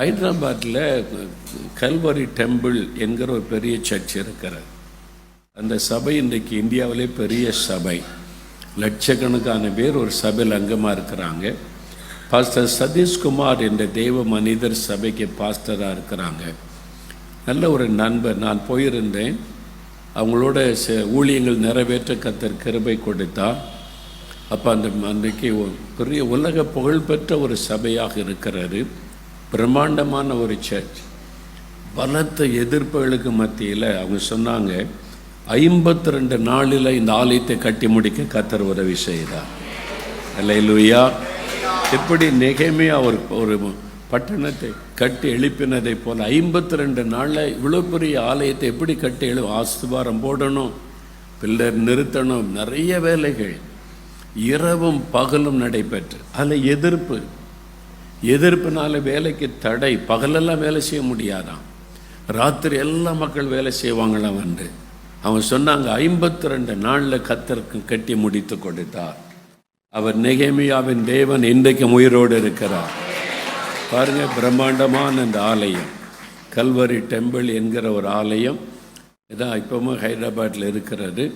ஹைதராபாத்தில் கல்வரி டெம்பிள் என்கிற ஒரு பெரிய சர்ச் இருக்கிறது. அந்த சபை இன்றைக்கு இந்தியாவிலே பெரிய சபை. லட்சக்கணக்கான பேர் ஒரு சபையில் அங்கமாக இருக்கிறாங்க. பாஸ்டர் சதீஷ்குமார் என்ற தெய்வ மனிதர் சபைக்கு பாஸ்டராக இருக்கிறாங்க. நல்ல ஒரு நண்பர். நான் போயிருந்தேன். அவங்களோட ச- ஊழியங்கள் நிறைவேற்ற கத்தர் கிருபை கொடுத்தா அப்போ அந்த அன்றைக்கு பெரிய உலக புகழ்பெற்ற ஒரு சபையாக இருக்கிறது. பிரம்மாண்டமான ஒரு சர்ச் பலத்த எதிர்ப்புகளுக்கு மத்தியில் அவங்க சொன்னாங்க ஐம்பத்தி ரெண்டு நாளில் இந்த ஆலயத்தை கட்டி முடிக்க கத்தர் உதவி செய்தார். அல்லையா எப்படி நெகமையா ஒரு ஒரு பட்டணத்தை கட்டி எழுப்பினதை போல் ஐம்பத்தி ரெண்டு நாளில் இவ்வளோ பெரிய ஆலயத்தை எப்படி கட்டி எழு ஆஸ்துவாரம் போடணும் பில்லர் நிறுத்தணும் நிறைய வேலைகள். இரவும் பகலும் நடைபெற்று அதில் எதிர்ப்பு எதிர்ப்புனால வேலைக்கு தடை பகலெல்லாம் வேலை செய்ய முடியாதான். ராத்திரி எல்லா மக்கள் வேலை செய்வாங்களாம் வந்து அவன் சொன்னாங்க ஐம்பத்தி ரெண்டு நாளில் கத்தருக்கு கட்டி முடித்து கொடுத்தார். அவர் நெகேமியாவின் தேவன் இன்றைக்கும் உயிரோடு இருக்கிறார். பாருங்க பிரம்மாண்டமான இந்த ஆலயம். கல்வரி டெம்பிள் என்கிற ஒரு ஆலயம். இதான் இப்போவும் ஹைதராபாத்தில் இருக்கிறது.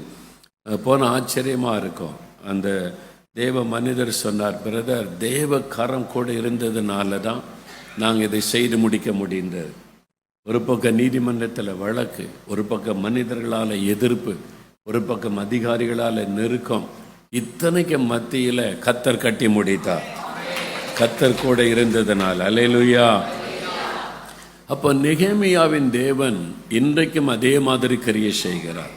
போனால் ஆச்சரியமாக இருக்கும். அந்த தேவ மனிதர் சொன்னார் பிரதர் தேவ கரம் கூட இருந்ததுனால தான் நாங்கள் இதை செய்து முடிக்க முடிந்தது. ஒரு பக்கம் நீதிமன்றத்தில் வழக்கு ஒரு பக்கம் மனிதர்களால் எதிர்ப்பு ஒரு பக்கம் அதிகாரிகளால் நெருக்கம். இத்தனைக்கு மத்தியில் கத்தர் கட்டி முடித்தார். கத்தர் கூட இருந்ததுனால் அலையலுயா அப்போ நிகேமியாவின் தேவன் இன்றைக்கும் அதே மாதிரி கிரியை செய்கிறார்.